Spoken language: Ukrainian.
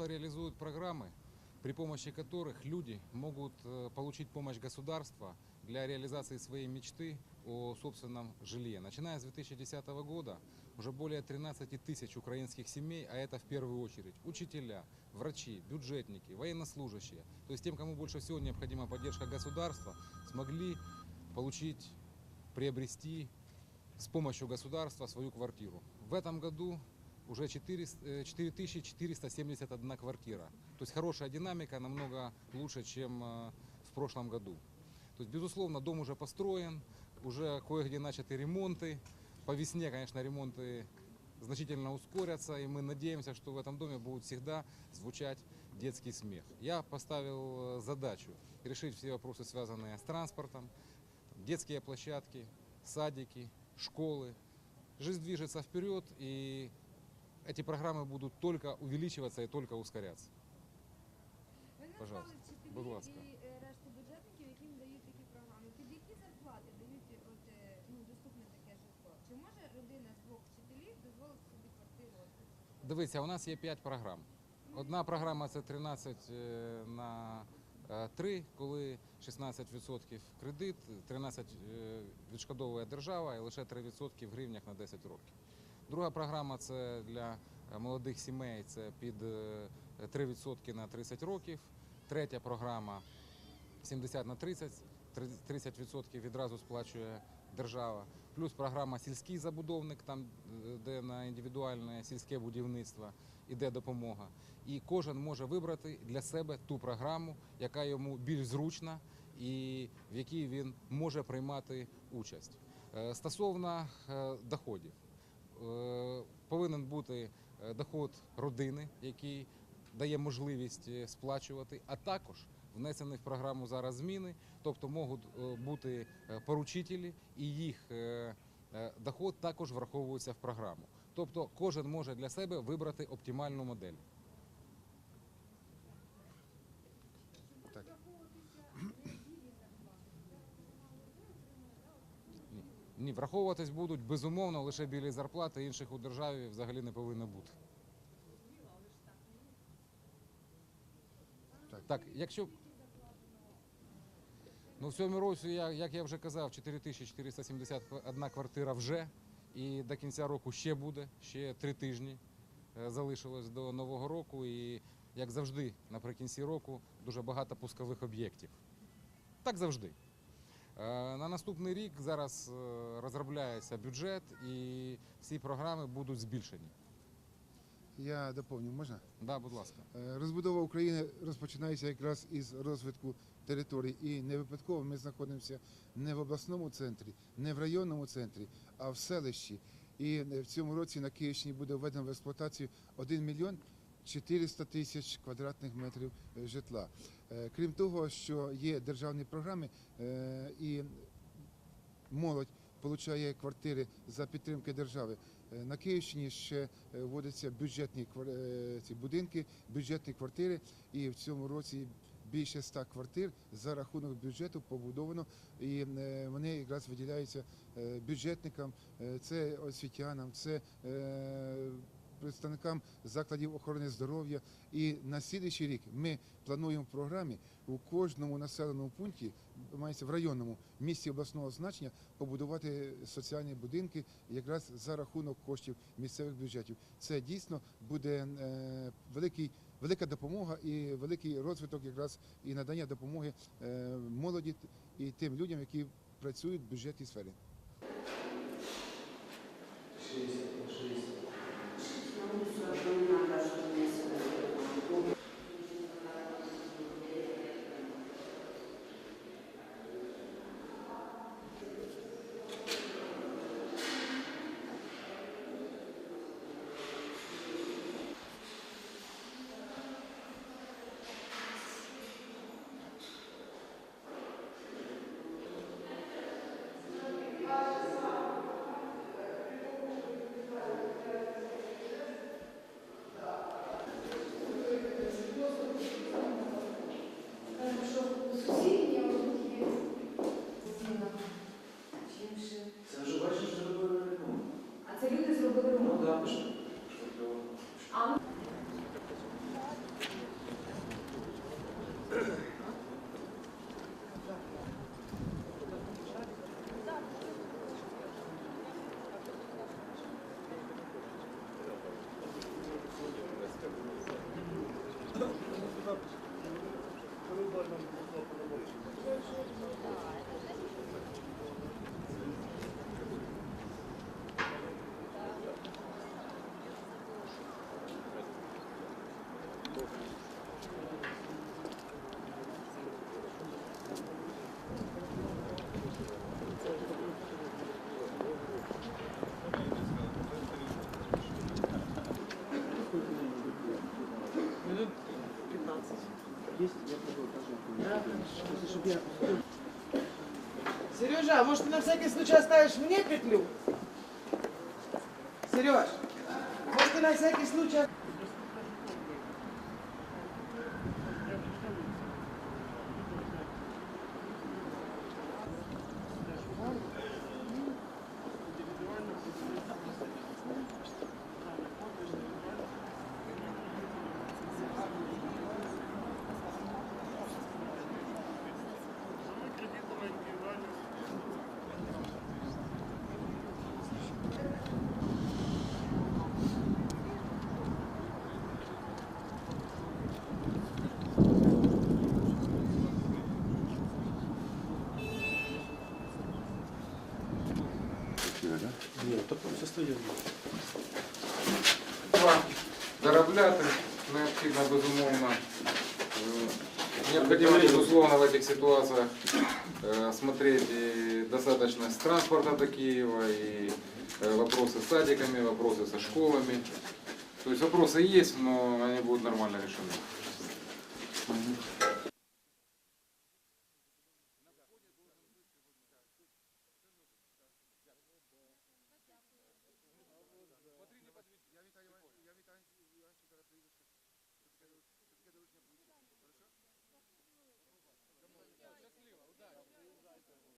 Государство реализует программы, при помощи которых люди могут э, получить помощь государства для реализации своей мечты о собственном жилье. Начиная с 2010 года уже более 13 тысяч украинских семей, а это в первую очередь учителя, врачи, бюджетники, военнослужащие, то есть тем, кому больше всего необходима поддержка государства, смогли получить, приобрести с помощью государства свою квартиру. В этом году уже 400, э, 4471 квартира. То есть хорошая динамика, намного лучше, чем э, в прошлом году. То есть, безусловно, дом уже построен, уже кое-где начаты ремонты. По весне, конечно, ремонты значительно ускорятся, и мы надеемся, что в этом доме будет всегда звучать детский смех. Я поставил э, задачу решить все вопросы, связанные с транспортом, детские площадки, садики, школы. Жизнь движется вперед, и эти программы будут только увеличиваться и только ускоряться. Пожалуйста, будь ласка. і е, решту бюджетників, яким дають такі програми. Під які зарплати дають от, е, ну, доступне таке житло? Чи може родина з двох вчителів дозволити собі квартиру? Дивіться, у нас є 5 програм. Одна програма це 13 е, на е, 3, коли 16% кредит, 13 е, відшкодовує держава і лише 3% в гривнях на 10 років. Друга програма це для е, молодих сімей, це під е, 3% на 30 років. Третя програма 70 на 30, 30% відразу сплачує держава. Плюс програма сільський забудовник, там е, де на індивідуальне сільське будівництво іде допомога. І кожен може вибрати для себе ту програму, яка йому більш зручна і в якій він може приймати участь. Е, Стосовно е, доходів, Е, повинен бути е, доход родини, який дає можливість е, сплачувати, а також внесені в програму зараз зміни, тобто можуть е, бути е, поручителі і їх е, е, доход також враховується в програму. Тобто кожен може для себе вибрати оптимальну модель. Ні. Враховуватись будуть безумовно лише білі зарплати, інших у державі взагалі не повинно бути. Так. Так, якщо ну в цьому році, як я вже казав, 4471 квартира вже, і до кінця року ще буде, ще три тижні е, залишилось до нового року. І як завжди, наприкінці року дуже багато пускових об'єктів. Так завжди. Е, На наступний рік зараз е, розробляється бюджет і всі програми будуть збільшені. Я доповню, можна? Да, будь ласка. Е, Розбудова України розпочинається якраз із розвитку територій. І не випадково ми знаходимося не в обласному центрі, не в районному центрі, а в селищі. І в цьому році на Київщині буде введено в експлуатацію 1 мільйон 400 тисяч квадратних метрів е, житла. Е, Крім того, що є державні програми е, і молодь отримує квартири за підтримки держави. На Київщині ще вводяться бюджетні ці будинки, бюджетні квартири, і в цьому році більше ста квартир за рахунок бюджету побудовано, і вони якраз виділяються бюджетникам, це освітянам, це представникам закладів охорони здоров'я. І на слідуючий рік ми плануємо в програмі у кожному населеному пункті, мається в районному місті обласного значення, побудувати соціальні будинки якраз за рахунок коштів місцевих бюджетів. Це дійсно буде е, великий. Велика допомога і великий розвиток, якраз і надання допомоги е, молоді і тим людям, які працюють в бюджетній сфері. Есть? Нет, Сережа, может ты на всякий случай оставишь мне петлю? Сереж, может ты на всякий случай... Треба заробляти необхідно безумовно. Е, Необходимо, безусловно, в этих ситуациях э, смотреть и достаточность транспорта до Киева, и э, вопросы с садиками, вопросы со школами. То есть вопросы есть, но они будут нормально решены.